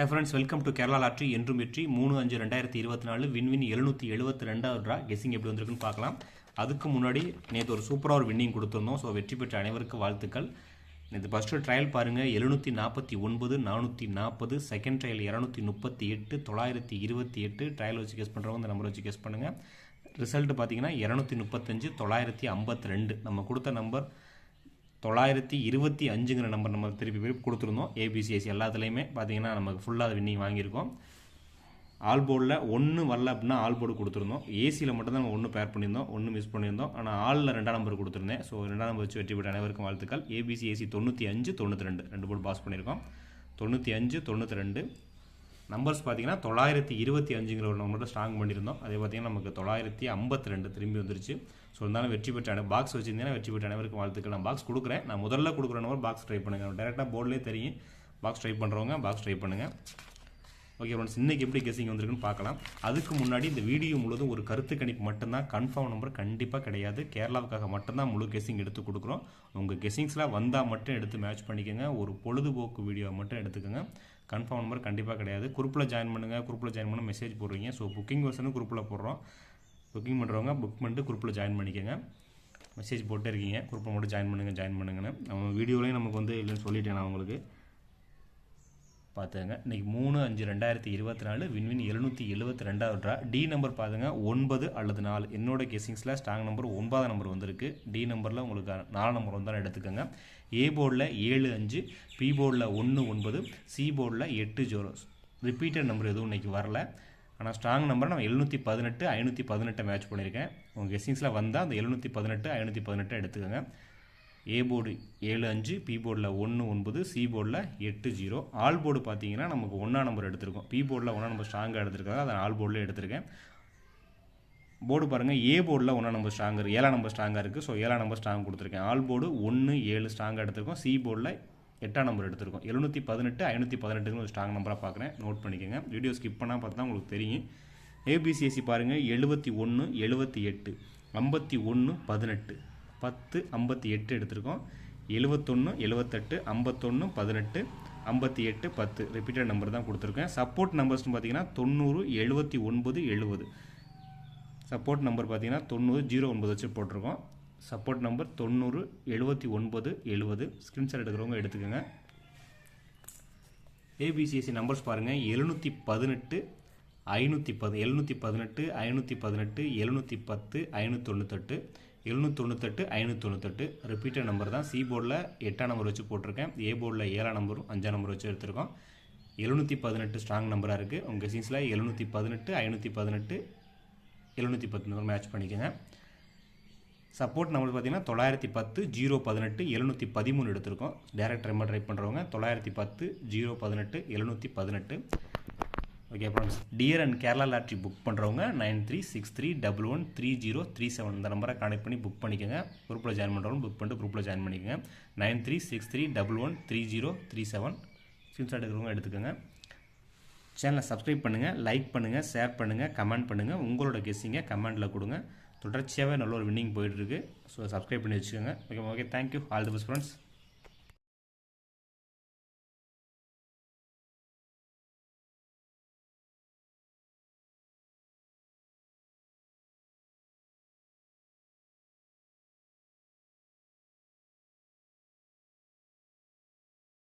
Hi friends welcome to Kerala lottery என்றும் வெற்றி. மூணு அஞ்சு ரெண்டாயிரத்தி இருபத்தி நாலு வின்வின் எழுநூற்றி எழுபத்தி ரெண்டாவது ரூபா கெஸிங் எப்படி வந்திருக்குன்னு பார்க்கலாம். அதுக்கு முன்னாடி நேற்று ஒரு சூப்பராக ஒரு வின்னிங் கொடுத்துருந்தோம். ஸோ வெற்றி பெற்ற அனைவருக்கும் வாழ்த்துக்கள். நேற்று ஃபஸ்ட்டு ட்ரையல் பாருங்கள் எழுநூற்றி நாற்பத்தி ஒன்பது நானூற்றி நாற்பது செகண்ட் ட்ரையல் இரநூத்தி முப்பத்தி எட்டு தொள்ளாயிரத்தி இருபத்தி எட்டு. ட்ரையல் வச்சு கேஸ் பண்ணுறவங்க இந்த நம்பர் வச்சு கேஸ் பண்ணுங்கள் ரிசல்ட் பார்த்தீங்கன்னா இரநூத்தி முப்பத்தஞ்சு தொள்ளாயிரத்தி ஐம்பத்தி ரெண்டு. நம்ம கொடுத்த நம்பர் தொள்ளாயிரத்தி இருபத்தி அஞ்சுங்கிற நம்பர் நம்ம திருப்பி திருப்பி கொடுத்துருந்தோம். ஏபிசிஎஸ் எல்லாத்துலேயுமே பார்த்தீங்கன்னா நமக்கு ஃபுல்லாக வின்னிங் வாங்கியிருக்கோம். ஆல் போர்டில் ஒன்று வரல அப்படின்னா ஆல் போர்டு கொடுத்துருந்தோம். ஏசியில் மட்டும்தான் நம்ம ஒன்று பேர் பண்ணியிருந்தோம். ஒன்று மிஸ் பண்ணியிருந்தோம். ஆனால் ஆளில் ரெண்டாம் நம்பர் கொடுத்துருந்தேன். ஸோ ரெண்டாம் நம்பர் வச்சு வெற்றி பெற்ற அனைவருக்கும் வாழ்த்துக்கள். ஏபிசி ஏசி தொண்ணூற்றி அஞ்சு தொண்ணூற்றி ரெண்டு. ரெண்டு போர்டு பாஸ் பண்ணியிருக்கோம். தொண்ணூற்றி அஞ்சு தொண்ணூற்றி ரெண்டு. நம்பர்ஸ் பார்த்தீங்கன்னா தொள்ளாயிரத்தி இருபத்தி அஞ்சுங்கிற ஒரு நம்பர் ஸ்ட்ராங் பண்ணியிருந்தோம். அதே பார்த்தீங்கன்னா நமக்கு தொள்ளாயிரத்தி ஐம்பத்தி ரெண்டு திரும்பி வந்துருச்சு. ஸோ இருந்தாலும் வெற்றி பெற்ற அனை பாக்ஸ் வச்சிருந்தீங்கன்னா வெற்றி பெற்ற அனைவருக்கும் வாழ்த்துக்கள். நான் பாக்ஸ் கொடுக்குறேன். நான் முதல்ல கொடுக்குற நம்பர் பாக்ஸ் ட்ரை பண்ணுங்கள் டேரெக்டாக போர்ட்லேயே தெரியும். பாக்ஸ் ட்ரை பண்ணுறவங்க பாக்ஸ் ட்ரை பண்ணுங்கள் ஓகே ஃப்ரெண்ட்ஸ் இன்றைக்கி எப்படி கெஸிங் வந்திருக்குன்னு பார்க்கலாம். அதுக்கு முன்னாடி இந்த வீடியோ முழுதும் ஒரு கருத்து கணிப்பு மட்டும்தான் கன்ஃபார்ம் நம்பர் கண்டிப்பாக கிடையாது. கேரளாவுக்காக மட்டும்தான் முழு கெஸிங் எடுத்து கொடுக்குறோம். உங்கள் கெஸிங்ஸ்லாம் வந்தால் மட்டும் எடுத்து மேட்ச் பண்ணிக்கோங்க. ஒரு பொழுதுபோக்கு வீடியோ மட்டும் எடுத்துக்கோங்க. கன்ஃபார்ம் நம்பர் கண்டிப்பாக கிடையாது. குரூப்பில் ஜாயின் பண்ணுங்கள் குரூப்பில் ஜாயின் பண்ண மெசேஜ் போடுறீங்க. ஸோ புக்கிங் வருஷனும் குரூப்பில் போடுறோம். புக்கிங் பண்ணுறவங்க புக் பண்ணிட்டு குரூப்பில் ஜாயின் பண்ணிக்கோங்க. மெசேஜ் போட்டே இருக்கீங்க. குரூப்பில் மட்டும் ஜாயின் பண்ணுங்கள் ஜாயின் பண்ணுங்கன்னு. நம்ம வீடியோலையும் நமக்கு வந்து இல்லைன்னு சொல்லிட்டேன் நான் உங்களுக்கு. பார்த்துங்க இன்றைக்கி மூணு அஞ்சு ரெண்டாயிரத்தி இருபத்தி நாலு விண்வின் எழுநூற்றி எழுபத்தி ரெண்டாவது ட்ரா டி நம்பர் பார்த்துங்க ஒன்பது அல்லது நாலு. என்னோட கெஸிங்ஸில் ஸ்ட்ராங் நம்பர் ஒன்பதாம் நம்பர் வந்திருக்கு. டி நம்பரில் உங்களுக்கு நாலு நம்பர் வந்தாலும் எடுத்துக்கோங்க. ஏ போர்டில் ஏழு அஞ்சு. பி போர்டில் ஒன்று ஒன்பது. சி போர்டில் எட்டு ஜோரோ. ரிப்பீட்டட் நம்பர் எதுவும் இன்றைக்கி வரல. ஆனால் ஸ்ட்ராங் நம்பர் நான் எழுநூற்றி பதினெட்டு ஐநூற்றி பதினெட்டை மேட்ச் பண்ணியிருக்கேன். உங்கள் கெஸிங்ஸில் வந்தால் அந்த எழுநூற்றி பதினெட்டு ஐநூற்றி பதினெட்டை எடுத்துக்கோங்க. ஏ போர்டு ஏழு அஞ்சு பி போர்டில் ஒன்று ஒன்பது சி போர்டில் எட்டு ஜீரோ ஆல் போர்டு பார்த்தீங்கன்னா நமக்கு ஒன்றா நம்பர் எடுத்திருக்கோம். பி போர்டில் ஒன்றா நம்பர் ஸ்ட்ராங்காக எடுத்திருக்காங்க. அதை ஆல் போர்டில் எடுத்திருக்கேன். போர்டு பாருங்கள் ஏ போர்டில் ஒன்றா நம்பர் ஸ்ட்ராங்காக இருக்குது ஏழாம் நம்பர் ஸ்ட்ராங்காக இருக்குது ஸோ ஏழாம் நம்பர் ஸ்ட்ராங் கொடுத்துருக்கேன். ஆல் போர்டு ஒன்று ஏழு ஸ்ட்ராங்காக எடுத்திருக்கோம். சி போர்டில் எட்டாம் நம்பர் எடுத்திருக்கோம். எழுநூற்றி பதினெட்டு ஐநூற்றி பதினெட்டுன்னு ஒரு ஸ்ட்ராங் நம்பராக பார்க்குறேன். நோட் பண்ணிக்கோங்க. வீடியோ ஸ்கிப் பண்ணால் பார்த்தா உங்களுக்கு தெரியும். ஏபிசிஎஸ்சி பாருங்கள் எழுபத்தி ஒன்று எழுபத்தி எட்டு ஐம்பத்தி ஒன்று பதினெட்டு. பத்து ஐம்பத்தி எட்டு எடுத்திருக்கோம். எழுபத்தொன்று எழுபத்தெட்டு ஐம்பத்தொன்று பதினெட்டு ஐம்பத்தி எட்டு பத்து. ரிப்பீட்டட் நம்பர் தான் கொடுத்துருக்கேன். சப்போர்ட் நம்பர்ஸ்னு பார்த்தீங்கன்னா தொண்ணூறு எழுபத்தி ஒன்பது எழுபது சப்போர்ட் நம்பர் பார்த்தீங்கன்னா தொண்ணூறு ஜீரோ ஒன்பது வச்சு போட்டிருக்கோம். சப்போர்ட் நம்பர் தொண்ணூறு எழுபத்தி ஒன்பது எழுபது ஸ்க்ரீன்ஷாட் எடுக்கிறவங்க எடுத்துக்கோங்க. ஏபிசிஎஸ்சி நம்பர்ஸ் பாருங்கள் எழுநூற்றி பதினெட்டு ஐநூற்றி பது எழுநூற்றி பதினெட்டு ஐநூற்றி பதினெட்டு எழுநூற்றி பத்து ஐநூற்றி தொண்ணூத்தெட்டு. எழுநூற்றி தொண்ணூத்தெட்டு ஐநூற்றி தொண்ணூத்தெட்டு ரிப்பீட்டட் நம்பர் தான் சி போர்டில் எட்டாம் நம்பர் வச்சு போட்டிருக்கேன். ஏ போர்டில் ஏழாம் நம்பரும் அஞ்சாம் நம்பர் வச்சு எடுத்திருக்கோம். எழுநூற்றி பதினெட்டு ஸ்ட்ராங் நம்பராக இருக்குது உங்கள் சீன்ஸில் எழுநூற்றி பதினெட்டு ஐநூற்றி பதினெட்டு எழுநூற்றி பத்து நம்பர் மேட்ச் பண்ணிக்கோங்க. சப்போர்ட் நம்பர் பார்த்தீங்கன்னா தொள்ளாயிரத்தி பத்து ஜீரோ பதினெட்டு எழுநூற்றி பதிமூணு எடுத்திருக்கோம். டேரக்ட் நம்பர் ட்ரை பண்ணுறவங்க தொள்ளாயிரத்தி பத்து ஜீரோ பதினெட்டு எழுநூற்றி பதினெட்டு okay friends dear and Kerala lottery book பண்ணுறவங்க nine three six three double one three zero three seven இந்த நம்பரை கனெக்ட் பண்ணி புக் பண்ணிக்கோங்க. குரூப்பில் ஜாயின் பண்ணுறவங்க புக் பண்ணிட்டு குரூப்பில் ஜாயின் பண்ணிக்கோங்க. Nine three six three double one three zero three seven screenshot எடுக்கிறவங்க எடுத்துக்கோங்க. சேனலை சப்ஸ்கிரைப் பண்ணுங்கள் லைக் பண்ணுங்கள் ஷேர் பண்ணுங்கள் கமெண்ட் பண்ணுங்கள் உங்களோட கெஸ்ஸிங்கை கமெண்ட்டில் கொடுங்க. தொடர்ச்சியாகவே நல்ல ஒரு வின்னிங் போயிட்டுருக்கு ஸோ சப்ஸ்கிரைப் பண்ணி வச்சுக்கோங்க. Okay okay thank you all the best friends